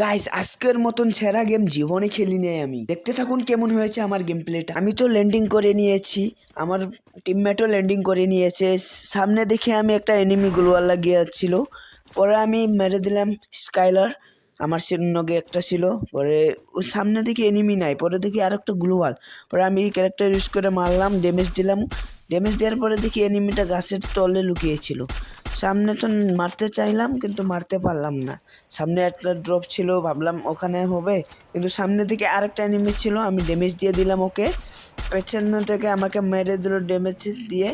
Guys আজকের মতন সেরা গেম জীবনে খেলি নাই আমি। দেখতে থাকুন কেমন হয়েছে আমার গেম প্লেটা আমি তো ল্যান্ডিং করে নিয়েছি। আমার টিমমেটও ল্যান্ডিং করে নিয়েছে। সামনে দেখে আমি একটা এনিমি গ্লোয়াল লাগিয়ে ছিল। পরে আমি মেরে দিলাম স্কাইলার আমার নগে একটা ছিল। পরে ওর সামনে দেখি এনিমি নাই। পরে দেখি আর একটা গ্লোয়াল পরে আমি ক্যারেক্টার ইউজ করে মারলাম ড্যামেজ দিলাম। ড্যামেজ দেওয়ার পরে দেখি এনিমিটা গাছের তলে লুকিয়েছিল। সামনে তো মারতে চাইলাম, কিন্তু মারতে পারলাম না। সামনে একটা ড্রপ ছিল, ভাবলাম ওখানে হবে। কিন্তু সামনে থেকে আরেকটা এনিমি ছিল, আমি ড্যামেজ দিয়ে দিলাম ওকে। পেছন থেকে আমাকে মেরে দিল ড্যামেজ দিয়ে।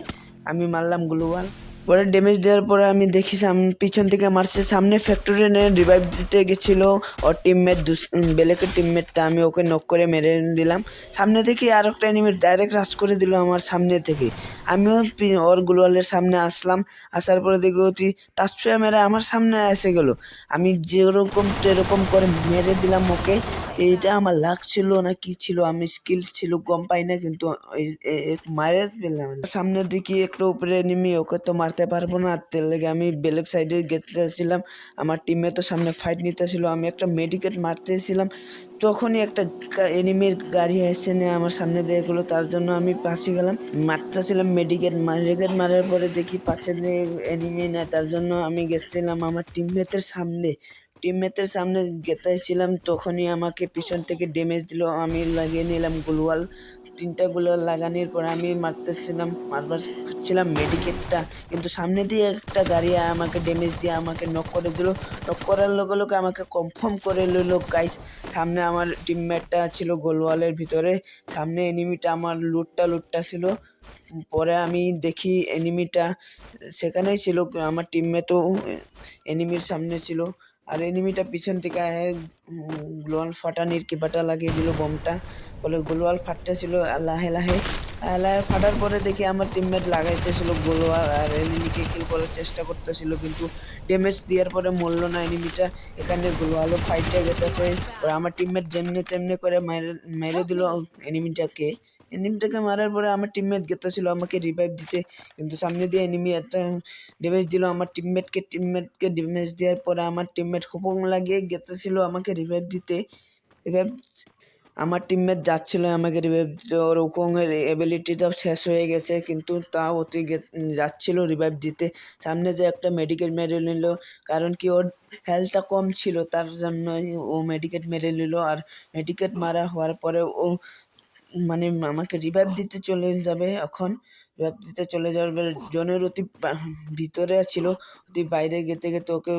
আমি মারলাম গ্লোয়াল পরে ড্যামেজ দেওয়ার পরে আমি দেখি পিছন থেকে মারছে। সামনে ফ্যাক্টরি নিয়ে রিভাইভ দিতে গেছিল ওর টিমমেট বেলেকের টিমমেটটা আমি ওকে নক করে মেরে দিলাম। সামনে থেকে আর একটা এনিমি ডাইরেক্ট রাশ করে দিল আমার সামনে থেকে। আমিও ওর গ্লোয়ালের সামনে আসলাম। আসার পরে দেখি অতি তার ছুঁয়ে মেরে আমার সামনে এসে গেল। আমি যেরকম সেরকম করে মেরে দিলাম ওকে। এইটা আমার লাক ছিল না, কি ছিল, আমি স্কিল ছিল, গম পাই না, কিন্তু মারে পেলাম না। সামনে দেখি একটু উপরে নেমে, ওকে তো মারতে পারব না, তার লেগে আমি বেলেগ সাইডে গেতেছিলাম আমার টিমে তো সামনে ফাইট নিতেছিল, আমি একটা মেডিকেট মারতেছিলাম। তখনই একটা এনিমির গাড়ি এসে নিয়ে আমার সামনে দিয়ে গেলো, তার জন্য আমি পাশে গেলাম। মারতেছিলাম মেডিকেট মেডিকেট মারার পরে দেখি পাশে দিয়ে এনিমি না তার জন্য আমি গেছিলাম আমার টিমমেটের সামনে। টিমমেটের সামনে গেতাইছিলাম তখনই আমাকে পিছন থেকে ড্যামেজ দিল। আমি লাগিয়ে নিলাম গ্লোয়াল তিনটা গ্লোয়াল লাগানোর পর আমি মারতেছিলাম, মারবার ছিলাম মেডিকেটটা। কিন্তু সামনে দিয়ে একটা গাড়ি আমাকে ড্যামেজ দিয়ে আমাকে নক করে দিল। নক করার লগে লগে আমাকে কনফার্ম করে নিল গাইস সামনে আমার টিমমেটটা ছিল গোলওয়ালের ভিতরে। সামনে এনিমিটা আমার লুটটা লুটটা ছিল। পরে আমি দেখি এনিমিটা সেখানেই ছিল। আমার টিমমেটও এনিমির সামনে ছিল। আর এনিমিটা পিছন থেকে গ্লোয়াল ফাটানির কিবাটা লাগিয়ে দিল বোমটা। বলে গ্লোয়াল ফাটতেছিল লাহে লাহে লাহে ফাটার পরে দেখি আমার টিমমেট লাগাইতেছিল গ্লোয়াল আর এনিমিকে কিল করার চেষ্টা করতেছিল, কিন্তু ড্যামেজ দেওয়ার পরে মরলো না এনিমিটা এখানে গ্লোয়ালও ফাইটে গেতেছে। পরে আমার টিমমেট যেমনি তেমনি করে মেরে দিল এনিমিটাকে এনিমিটাকে মারার পরে আমার টিমমেট গেতেছিল আমাকে রিভাইভ দিতে, কিন্তু সামনে দিয়ে এনিমি একটা ড্যামেজ দিল। আমার টিমমেটকে টিমমেটকে ড্যামেজ দেওয়ার পরে আমার টিমমেট হুপং লাগিয়ে গেতেছিল আমাকে রিভাইভ দিতে। রিভাইভ আমার টিমমেট যাচ্ছিল, আমাকে রিভাইভ দিতে ওর উকংয়ের এবিলিটিটাও শেষ হয়ে গেছে, কিন্তু তাও অতি যাচ্ছিল রিভাইভ দিতে। সামনে যে একটা মেডিকেট মেরে নিল, কারণ কি ওর হেলথটা কম ছিল, তার জন্য ও মেডিকেট মেরে নিল, আর মেডিকেট মারা হওয়ার পরে ও মানে আমাকে রিভাইভ দিতে চলে যাবে এখন। রিভাইভ দিতে চলে যাবে জনের অতি ভিতরে ছিল, অতি বাইরে গেতে গেতে ওকে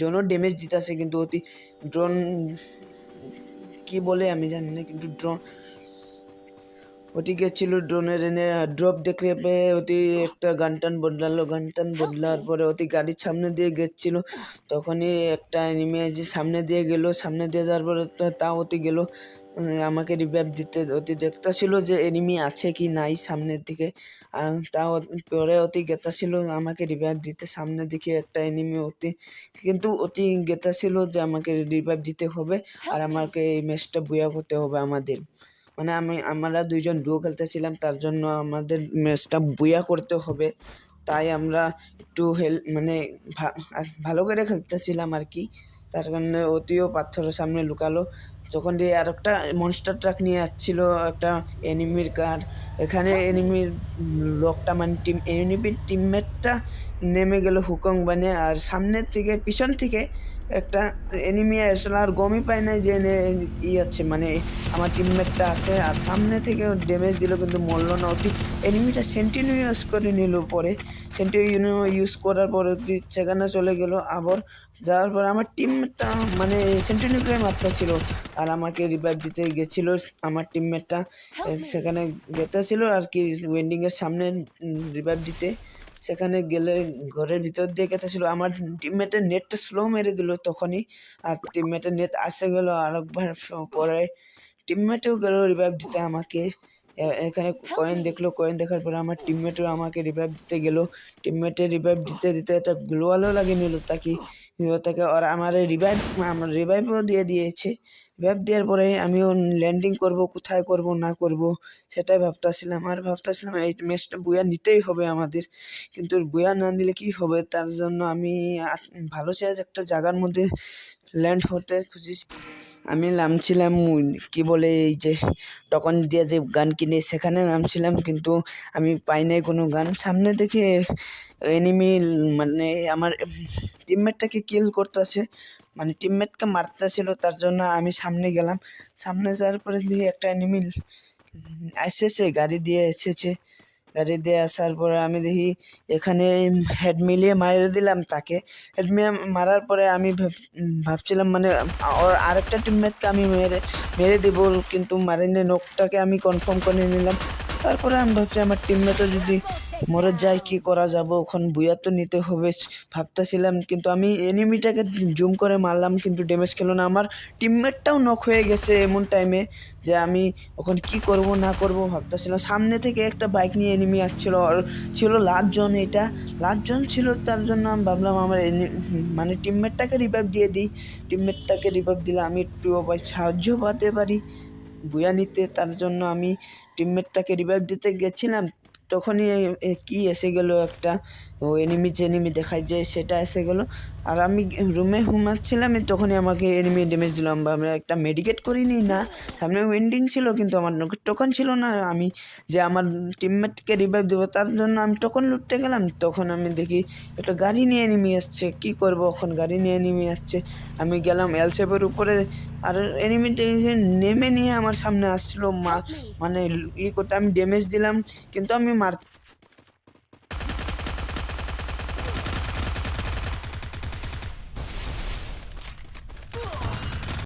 জনও ড্যামেজ দিতেছে, কিন্তু অতি ড্রোন কি বলে আমি জানি না কিন্তু ড্রোন ওটি গেছিল ড্রোনের এনে ড্রপ দেখলে পেয়ে ওটি একটা গান টান বদলালো গান টান বদলার পরে ওটি গাড়ির সামনে দিয়ে গেছিল। তখনই একটা এনিমি যে সামনে দিয়ে গেল সামনে দিয়ে যাওয়ার পরে তা অতি গেল। আমাকে রিভাইভ দিতে অতি দেখতেছিল যে এনিমি আছে কি নাই সামনের দিকে। তা পরে অতি গেতাছিল আমাকে রিভাইভ দিতে। সামনে দিকে একটা এনিমি অতি কিন্তু অতি গেতাছিল যে আমাকে রিভাইভ দিতে হবে আর আমাকে এই ম্যাচটা বুয়া করতে হবে আমাদের। মানে আমি, আমরা দুইজন ডুও খেলতেছিলাম, তার জন্য আমাদের ম্যাচটা বুয়া করতে হবে। তাই আমরা একটু হেল মানে ভালো করে খেলতেছিলাম আর কি। তার কারণে অতিও পাথরের সামনে লুকালো। তখন দিয়ে আর একটা মনস্টার ট্রাক নিয়ে যাচ্ছিল একটা এনিমির কার এখানে এনিমির লোকটা মানে টিম এনিমির টিমমেটটা নেমে গেল হুকং বানে, আর সামনের থেকে, পিছন থেকে একটা এনিমি আসলে আর গমই পায় না যে এনে ই আছে মানে আমার টিমমেটটা আছে আর সামনে থেকে ড্যামেজ দিল কিন্তু মরল না। অতি এনিমিটা সেন্টিনিউ ইউজ করে নিল পরে। সেন্টিনিউ ইউজ করার পরে সেখানে চলে গেল। আবার যাওয়ার পর আমার টিমমেটটা মানে সেন্টিনিউকে মারতে ছিল আর আমাকে রিভাইভ দিতে গেছিল আমার টিমমেটটা সেখানে যেতেছিল আর কি ওয়েন্ডিংয়ের সামনে রিভাইভ দিতে। সেখানে গেলে ঘরের ভিতর দিয়ে গেতেছিল আমার টিমমেটের নেটটা স্লো মেরে দিল তখনই। আর টিমমেটের নেট আসে গেল আরেকবার পরে টিমমেটেও গেল রিভাইভ দিতে আমাকে। এখানে কয়েন দেখল কয়েন দেখার পরে আমার টিমমেটও আমাকে রিভাইভ দিতে গেল। টিমমেটের রিভাইভ দিতে দিতে একটা গ্লোয়ালও লাগিয়ে নিল। তাকে তাকে। আর আমার রিভাইভ আমার রিভাইভও দিয়ে দিয়েছে। রিভাইভ দেওয়ার পরে আমিও ল্যান্ডিং করব, কোথায় করব, না করব, সেটাই ভাবতেছিলাম। আর ভাবতেছিলাম এই ম্যাচটা বুয়া নিতেই হবে আমাদের। কিন্তু বুয়া না নিলে কি হবে? তার জন্য আমি ভালো চাই একটা জায়গার মধ্যে ল্যান্ড হতে খুঁজিস আমি নামছিলাম কি বলে এই যে টকন দিয়ে যে গান কিনে সেখানে নামছিলাম, কিন্তু আমি পাই নাই কোনো গান। সামনে দেখে এনিমি মানে আমার টিমমেটটাকে কিল করতেছে। মানে টিমমেটকে মারতেছিল, তার জন্য আমি সামনে গেলাম। সামনে যাওয়ার পরে দিয়ে একটা এনিমি এসেছে গাড়ি দিয়ে এসেছে। গাড়ি দিয়ে আসার পরে আমি দেখি এখানে হেড মিলিয়ে মারিয়ে দিলাম তাকে। হেড মিলিয়ে মারার পরে আমি ভাব- ভাবছিলাম মানে আরেকটা টিমমেটকে আমি মেরে মেরে দেবো, কিন্তু মারিনি। নোকটাকে আমি কনফার্ম করে নিলাম। তারপরে আমি ভাবছি আমার টিমমেটও যদি মরে যায়, কি করা যাব? ওখান বুয়া তো নিতে হবে। ভাবতেছিলাম, কিন্তু আমি এনিমিটাকে জুম করে মারলাম, কিন্তু ড্যামেজ খেলো না। আমার টিমমেটটাও নক হয়ে গেছে এমন টাইমে যে আমি ওখানে কি করব, না করব ভাবতেছিলাম। সামনে থেকে একটা বাইক নিয়ে এনিমি আসছিল। আর ছিল লাস্টজন এটা। লাস্টজন ছিল, তার জন্য আমি ভাবলাম আমার এনি- মানে টিমমেটটাকে রিভাইভ দিয়ে দিই। টিমমেটটাকে রিভাইভ দিলে আমি একটু সাহায্য পাতে পারি। বুয়া নিতে তার জন্য আমি টিমমেটটাকে রিভাইভ দিতে গেছিলাম। তখনই কি এসে গেল একটা, ও এনিমি এনিমি দেখায় যে সেটা এসে গেল। আর আমি রুমে ঘুমাচ্ছিলাম তখনই আমাকে এনিমি ড্যামেজ দিলাম বা আমি একটা মেডিকেট করিনি না, সামনে উইন্ডিং ছিল, কিন্তু আমার টোকন ছিল না। আমি যে আমার টিমমেটকে রিভাইভ দেবো, তার জন্য আমি টোকন লুটতে গেলাম। তখন আমি দেখি একটা গাড়ি নিয়ে এনিমি আসছে। কি করব এখন? গাড়ি নিয়ে এনিমি আসছে। আমি গেলাম এলসেপের উপরে। আর এনিমি নেমে নিয়ে আমার সামনে আসছিল মা। মানে ই করতে আমি ড্যামেজ দিলাম। কিন্তু আমি মার